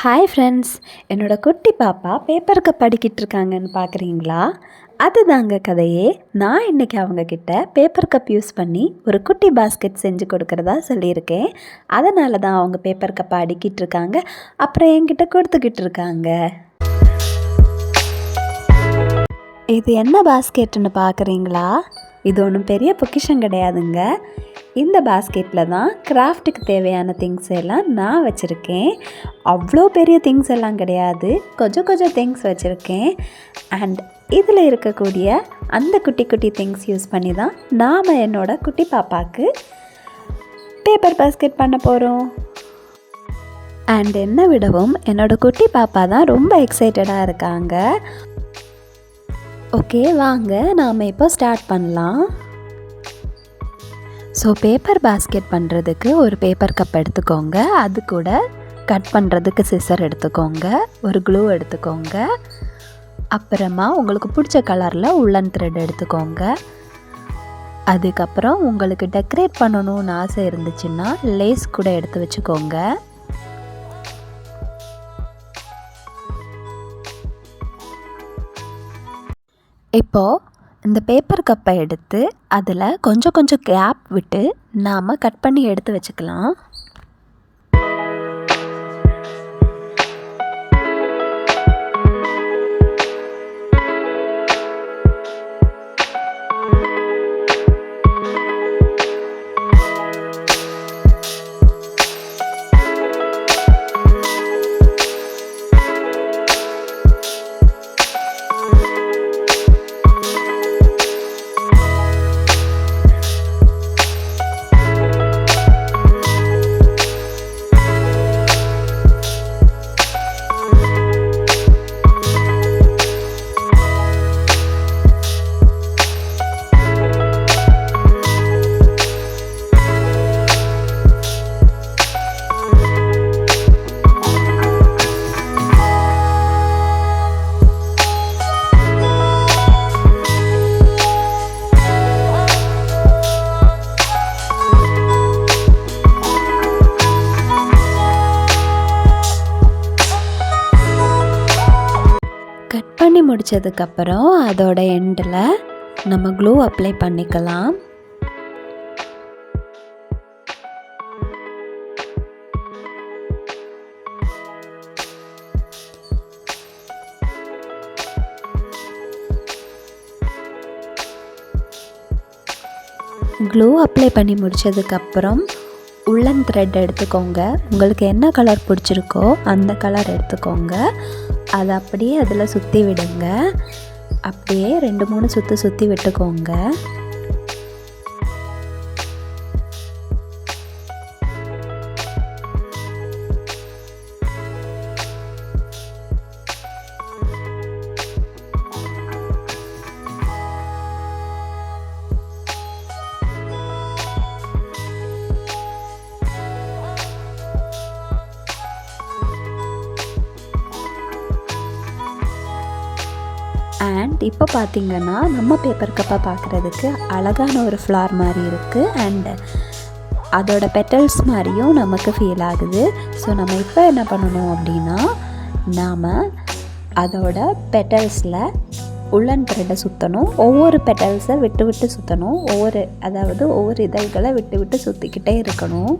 Hi friends என்னோடய குட்டி பாப்பா பேப்பர் கப் படிக்கிட்டு இருக்காங்கன்னு பார்க்குறீங்களா அதுதாங்க கதையே. நான் இன்றைக்கி அவங்கக்கிட்ட பேப்பர் கப் யூஸ் பண்ணி ஒரு குட்டி பாஸ்கெட் செஞ்சு கொடுக்குறதா சொல்லியிருக்கேன். அதனால தான் அவங்க பேப்பர் கப்பை அடிக்கிட்டு இருக்காங்க. அப்புறம் என்கிட்ட கொடுத்துக்கிட்டு இருக்காங்க. இது என்ன பாஸ்கெட்டுன்னு பார்க்குறீங்களா இது ஒன்றும் பெரிய பொக்கிஷம் கிடையாதுங்க. இந்த பாஸ்கெட்டில் தான் கிராஃப்ட்டுக்கு தேவையான திங்ஸ் எல்லாம் நான் வச்சுருக்கேன். அவ்வளோ பெரிய திங்ஸ் எல்லாம் கிடையாது. கொஞ்சம் கொஞ்சம் திங்ஸ் வச்சுருக்கேன். அண்ட் இதில் இருக்கக்கூடிய அந்த குட்டி குட்டி திங்ஸ் யூஸ் பண்ணி தான் நாம் என்னோடய குட்டி பாப்பாவுக்கு பேப்பர் பாஸ்கெட் பண்ண போகிறோம் அண்ட் என்ன விடவும் என்னோடய குட்டி பாப்பா தான் ரொம்ப எக்ஸைட்டடாக இருக்காங்க. ஓகே வாங்க நாம் இப்போ ஸ்டார்ட் பண்ணலாம். ஸோ பேப்பர் பாஸ்கெட் பண்ணுறதுக்கு ஒரு பேப்பர் கப் எடுத்துக்கோங்க. அது கூட கட் பண்ணுறதுக்கு சிசர் எடுத்துக்கோங்க. ஒரு க்ளூ எடுத்துக்கோங்க. அப்புறமா உங்களுக்கு பிடிச்ச கலரில் உள்ளன் த்ரெட் எடுத்துக்கோங்க. அதுக்கப்புறம் உங்களுக்கு டெக்கரேட் பண்ணணும்னு ஆசை இருந்துச்சுன்னா லேஸ் கூட எடுத்து வச்சுக்கோங்க. இப்போது இந்த பேப்பர் கப்பை எடுத்து அதில் கொஞ்சம் கொஞ்சம் கேப் விட்டு நாம் கட் பண்ணி எடுத்து வச்சுக்கலாம். முடித்ததுக்கப்புறம் அதோட எண்டில் நம்ம க்ளூ அப்ளை பண்ணிக்கலாம். க்ளூ அப்ளை பண்ணி முடித்ததுக்கப்புறம் உள்ளன் த்ரெட் எடுத்துக்கோங்க. உங்களுக்கு என்ன கலர் பிடிச்சிருக்கோ அந்த கலர் எடுத்துக்கோங்க. அதை அப்படியே அதில் சுற்றி விடுங்க. அப்படியே ரெண்டு மூணு சுற்றி சுற்றி விட்டுக்கோங்க. அண்ட் இப்போ பார்த்திங்கன்னா நம்ம பேப்பர் கப்பை பார்க்குறதுக்கு அழகான ஒரு ஃப்ளார் மாதிரி இருக்குது அண்டு அதோட பெட்டல்ஸ் மாதிரியும் நமக்கு ஃபீல் ஆகுது. ஸோ நம்ம இப்போ என்ன பண்ணணும் அப்படின்னா நாம் அதோட பெட்டல்ஸில் உள்ளன் த்ரெட்டை சுற்றணும் ஒவ்வொரு பெட்டல்ஸை விட்டு விட்டு சுற்றணும் ஒவ்வொரு அதாவது ஒவ்வொரு இதழ்களை விட்டு விட்டு சுற்றிக்கிட்டே இருக்கணும்.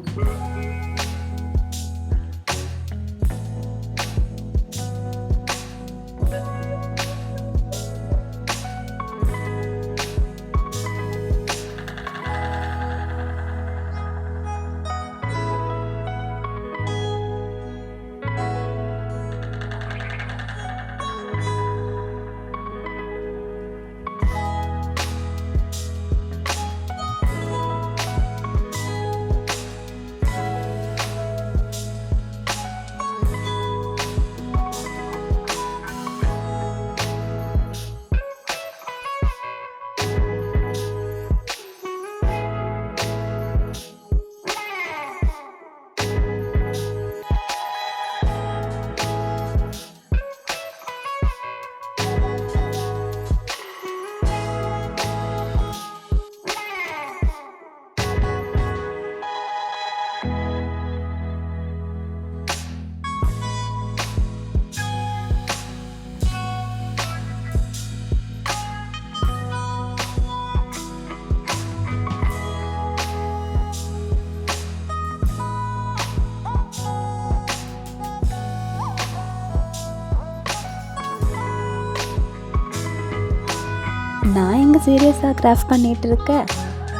சீரியஸாக கிராஃப்ட் பண்ணிகிட்டு இருக்க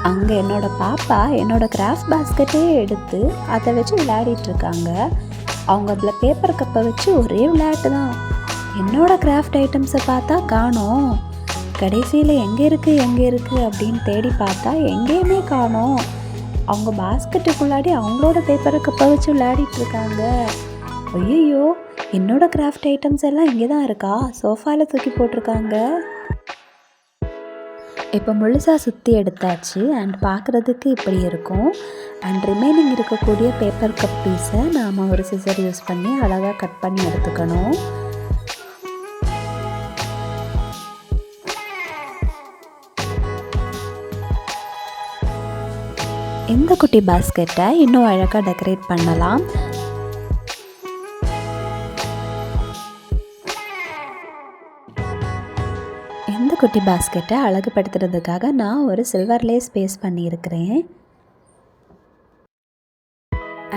அங்கே என்னோட பாப்பா என்னோடய கிராஃப்ட் பாஸ்கெட்டே எடுத்து அதை வச்சு விளையாடிட்டு இருக்காங்க அவங்க அதில் பேப்பர் கப்பை வச்சு ஒரே விளையாட்டு தான். என்னோடய கிராஃப்ட் ஐட்டம்ஸை பார்த்தா காணோம். கடைசியில் எங்கே இருக்குது எங்கே இருக்குது அப்படின்னு தேடி பார்த்தா எங்கேயுமே காணோம். அவங்க பாஸ்கெட்டுக்குள்ளாடி அவங்களோட பேப்பரை கப்பை வச்சு விளையாடிட்டுருக்காங்க. ஐயோ என்னோட கிராஃப்ட் ஐட்டம்ஸ் எல்லாம் இங்கே தான் இருக்கா? சோஃபாவில் தூக்கி போட்டிருக்காங்க. இப்போ முழுசாக சுற்றி எடுத்தாச்சு அண்ட் பார்க்குறதுக்கு இப்படி இருக்கும். அண்ட் ரிமைனிங் இருக்கக்கூடிய பேப்பர் கப் பீஸை நாம் ஒரு சிசர் யூஸ் பண்ணி அழகாக கட் பண்ணி எடுத்துக்கணும். இந்த குட்டி பாஸ்கெட்டை இன்னும் அழகாக டெக்கரேட் பண்ணலாம். குட்டி பாஸ்கெட்டை அழகுபடுத்துறதுக்காக நான் ஒரு சில்வர் லேஸ் பேஸ்ட் பண்ணியிருக்கிறேன்.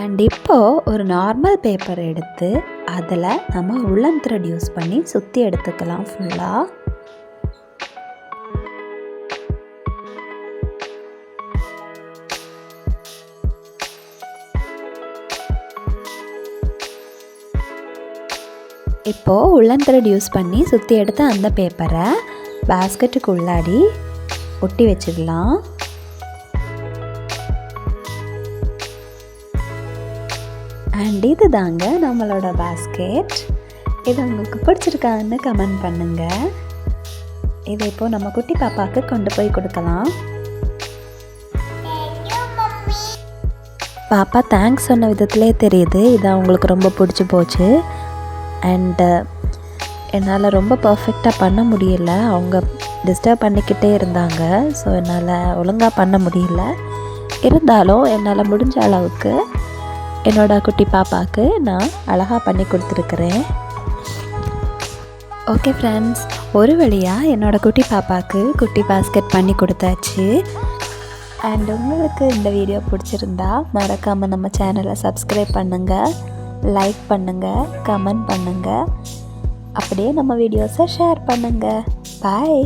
அண்ட் இப்போது ஒரு நார்மல் பேப்பர் எடுத்து அதில் நம்ம உள்ளன் த்ரெட் யூஸ் பண்ணி சுற்றி எடுத்துக்கலாம் ஃபுல்லாக இப்போது உள்ளன் த்ரெட் யூஸ் பண்ணி சுற்றி எடுத்த அந்த பேப்பரை பாஸ்கெட்டுக்கு உள்ளாடி ஒட்டி வச்சிடலாம். அண்ட் இது தாங்க நம்மளோட பாஸ்கெட் இது உங்களுக்கு பிடிச்சிருக்கான்னு கமெண்ட் பண்ணுங்கள் இதை இப்போது நம்ம குட்டி பாப்பாவுக்கு கொண்டு போய் கொடுக்கலாம். பாப்பா தேங்க்ஸ் சொன்ன விதத்திலே தெரியுது. இது அவங்களுக்கு ரொம்ப பிடிச்சி போச்சு. அண்டு என்னால் ரொம்ப பர்ஃபெக்டாக பண்ண முடியல. அவங்க டிஸ்டர்ப் பண்ணிக்கிட்டே இருந்தாங்க. ஸோ என்னால் ஒழுங்காக பண்ண முடியல. இருந்தாலும் என்னால் முடிஞ்ச அளவுக்கு என்னோடய குட்டி பாப்பாவுக்கு நான் அழகாக பண்ணி கொடுத்துருக்குறேன். ஓகே ஃப்ரெண்ட்ஸ் ஒரு வழியாக என்னோடய குட்டி பாப்பாவுக்கு குட்டி பாஸ்கெட் பண்ணி கொடுத்தாச்சு. அண்ட் உங்களுக்கு இந்த வீடியோ பிடிச்சிருந்தா மறக்காமல் நம்ம சேனலை சப்ஸ்கிரைப் பண்ணுங்கள் லைக் பண்ணுங்கள் கமெண்ட் பண்ணுங்கள் அப்படியே நம்ம வீடியோஸை ஷேர் பண்ணுங்கள் பாய்